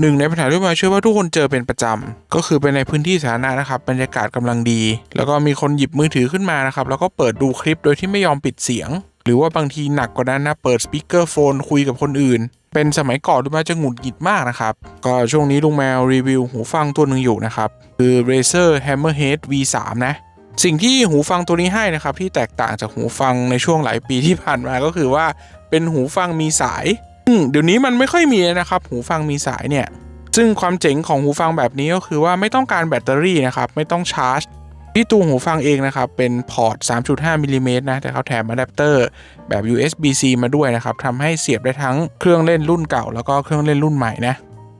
หนึ่งในปัญหาที่มาเชื่อว่าทุกคนเจอเป็นประจำก็คือเป็นในพื้นที่สาธารณะนะครับบรรยากาศกำลังดี แล้วก็มีคนหยิบมือถือขึ้นมานะครับแล้วก็เปิดดูคลิปโดยที่ไม่ยอมปิดเสียง หรือว่าบางทีหนักกว่านั้นนะเปิดสปีกเกอร์โฟนคุยกับคนอื่น เป็นสมัยก่อนลุงแมวจะหงุดหงิดมากนะครับก็ช่วงนี้ลุงแมวรีวิวหูฟังตัวหนึ่งอยู่นะครับคือ Razer Hammerhead V3 นะสิ่งที่หูฟังตัวนี้ให้นะครับที่แตกต่างจากหูฟังในช่วงหลายปีที่ผ่านมาก็คือว่าเป็นหูฟังมีสาย เดี๋ยวนี้มันไม่ค่อยมีนะครับ หูฟังมีสายเนี่ย ซึ่งความเจ๋งของหูฟังแบบนี้ก็คือว่าไม่ต้องการแบตเตอรี่นะครับ ไม่ต้องชาร์จ ที่ตัวหูฟังเองนะครับ เป็นพอร์ต 3.5มิลลิเมตรนะ แต่เขาแถมอะแดปเตอร์แบบ USB-C มาด้วยนะครับทำให้เสียบได้ทั้งเครื่องเล่นรุ่นเก่า แล้วก็เครื่องเล่นรุ่นใหม่นะ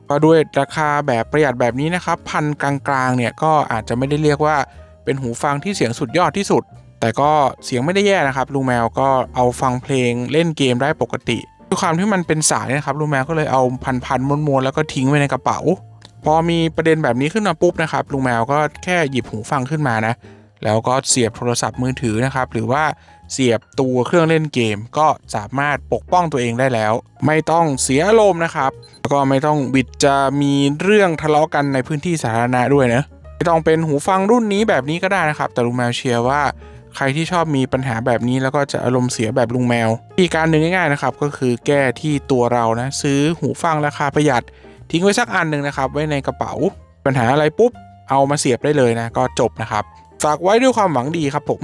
ก็ด้วยราคาแบบประหยัดแบบนี้นะครับ พันกลางๆ เนี่ยก็อาจจะไม่ได้เรียกว่าเป็นหูฟังที่เสียงสุดยอดที่สุด แต่ก็เสียงไม่ได้แย่นะครับลุงแมวก็เอาฟังเพลงเล่นเกมได้ปกติ ด้วยความที่มันเป็นสายนะครับลุงแมวก็เลยเอาพันๆม้วนๆแล้วก็ทิ้งไว้ในกระเป๋า พอมีประเด็นแบบนี้ขึ้นมาปุ๊บนะครับลุงแมวก็แค่หยิบหูฟังขึ้นมานะแล้วก็เสียบโทรศัพท์มือถือนะครับหรือว่าเสียบตัวเครื่องเล่นเกม ก็สามารถปกป้องตัวเองได้แล้ว ไม่ต้องเสียอารมณ์นะครับ แล้วก็ไม่ต้องบิดจะมีเรื่องทะเลาะกันในพื้นที่สาธารณะด้วยนะไม่ต้องเป็นหูฟังรุ่นนี้แบบนี้ก็ได้นะครับ แต่ลุงแมวเชียร์ว่า ใครที่ชอบมีปัญหาแบบนี้แล้วก็จะอารมณ์เสียแบบลุงแมวอีกการหนึ่งง่ายๆนะครับก็คือแก้ที่ตัวเรานะซื้อหูฟังราคาประหยัด ทิ้งไว้สักอันหนึ่งนะครับ ไว้ในกระเป๋า ปัญหาอะไรปุ๊บเอามาเสียบได้เลยนะก็จบนะครับฝากไว้ด้วยความหวังดีครับผม